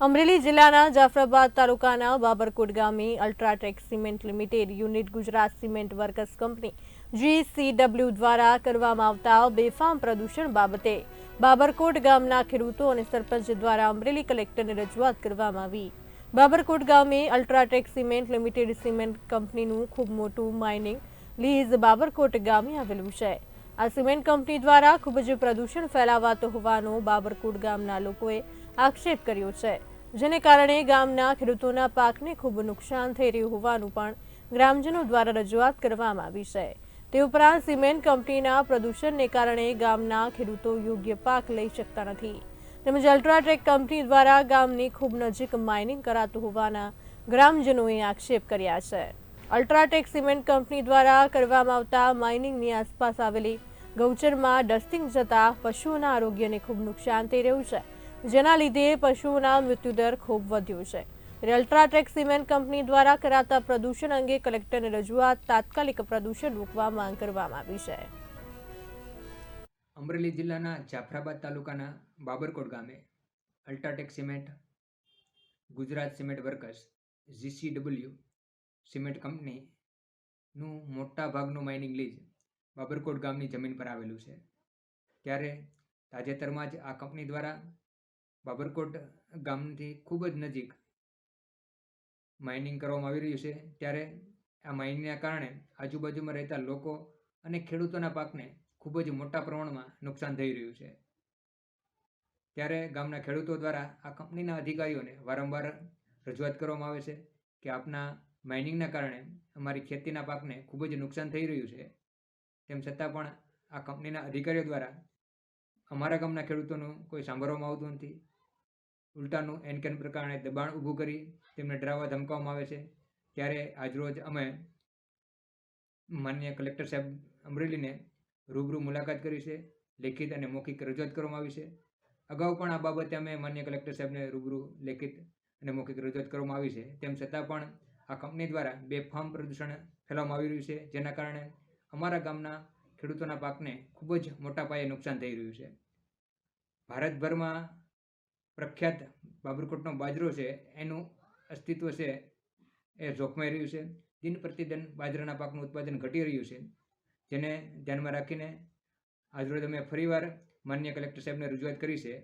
અમરેલી જિલ્લાના જાફરાબાદ તાલુકાના બાબરકોટ ગામે UltraTech cement limited unit Gujarat cement workers company GCW દ્વારા કરવામાં આવતા બેફામ પ્રદૂષણ બાબતે બાબરકોટ ગામના ખેડૂતો અને સરપંચ દ્વારા અમરેલી કલેક્ટરને રજૂઆત કરવામાં આવી. બાબરકોટ ગામે અલ્ટ્રાટેક સિમેન્ટ લિમિટેડ સિમેન્ટ કંપનીનું ખૂબ મોટું માઇનિંગ લીઝ બાબરકોટ ગામે આવેલું છે. આ સિમેન્ટ કંપની દ્વારા ખૂબ જ પ્રદૂષણ ફેલાવાતો હોવાનો બાબરકોટ ગામના લોકોએ આક્ષેપ કર્યો છે. જેને કારણે ગામના ખેડૂતોના પાકને ખૂબ નુકસાન થઈ રહ્યું હોવાનું પણ ગ્રામજનો દ્વારા રજૂઆત કરવામાં આવી છે. તે ઉપરાંત સિમેન્ટ કંપનીના પ્રદૂષણને કારણે ગામના ખેડૂતો યોગ્ય પાક લઈ શકતા નથી. તેમજ અલ્ટ્રાટેક કંપની દ્વારા ગામની ખૂબ નજીક માઇનિંગ કરાતું હોવાના ગ્રામજનોએ આક્ષેપ કર્યા છે. અલ્ટ્રાટેક સિમેન્ટ કંપની દ્વારા કરવામાં આવતા માઇનિંગની આસપાસ આવેલી ગૌચરમાં ડસ્ટિંગ જતા પશુઓના આરોગ્યને ખૂબ નુકસાન થઈ રહ્યું છે. જેના લીધે પશુઓના મૃત્યુદર ખૂબ વધ્યો છે. રેલ્ટ્રાટેક સિમેન્ટ કંપની દ્વારા કરાતા પ્રદૂષણ અંગે કલેક્ટરને રજૂઆત તાત્કાલિક પ્રદૂષણ રોકવા માંગ કરવામાં આવી છે. અમરેલી જિલ્લાના જાફરાબાદ તાલુકાના બાબરકોટ ગામે UltraTech cement, Gujarat cement workers GCW cement કંપનીનું મોટા ભાગનું માઇનિંગ લીઝ બાબરકોટ ગામની જમીન પર આવેલું છે. ત્યારે તાજેતરમાં જ આ કંપની દ્વારા બાબરકોટ ગામથી ખૂબ જ નજીક માઇનિંગ કરવામાં આવી રહ્યું છે. ત્યારે આ માઇનિંગના કારણે આજુબાજુમાં રહેતા લોકો અને ખેડૂતોના પાકને ખૂબ જ મોટા પ્રમાણમાં નુકસાન થઈ રહ્યું છે. ત્યારે ગામના ખેડૂતો દ્વારા આ કંપનીના અધિકારીઓને વારંવાર રજૂઆત કરવામાં આવે છે કે આપના માઇનિંગના કારણે અમારી ખેતીના પાકને ખૂબ જ નુકસાન થઈ રહ્યું છે. તેમ છતાં પણ આ કંપનીના અધિકારીઓ દ્વારા અમારા ગામના ખેડૂતોનું કોઈ સાંભળવામાં આવતું નથી. ઉલટાનું એન કેન પ્રકારે દબાણ ઊભું કરી તેમને ડરાવવા ધમકાવવામાં આવે છે. ત્યારે આજરોજ અમે માન્ય કલેક્ટર સાહેબ અમરેલીને રૂબરૂ મુલાકાત કરી છે. લેખિત અને મૌખિક રજૂઆત કરવામાં આવી છે. અગાઉ પણ આ બાબતે અમે માન્ય કલેક્ટર સાહેબને રૂબરૂ લેખિત અને મૌખિક રજૂઆત કરવામાં આવી છે. તેમ છતાં પણ આ કંપની દ્વારા બેફામ પ્રદૂષણ ફેલાવવામાં આવી રહ્યું છે, જેના કારણે અમારા ગામના ખેડૂતોના પાકને ખૂબ જ મોટા પાયે નુકસાન થઈ રહ્યું છે. ભારતભરમાં પ્રખ્યાત બાબરકોટનો બાજરો છે, એનું અસ્તિત્વ છે, એ જોખમાઈ રહ્યું છે. દિન પ્રતિદિન બાજરાના પાકનું ઉત્પાદન ઘટી રહ્યું છે. જેને ધ્યાનમાં રાખીને આજરોજ અમે ફરીવાર માન્ય કલેક્ટર સાહેબને રજૂઆત કરી છે.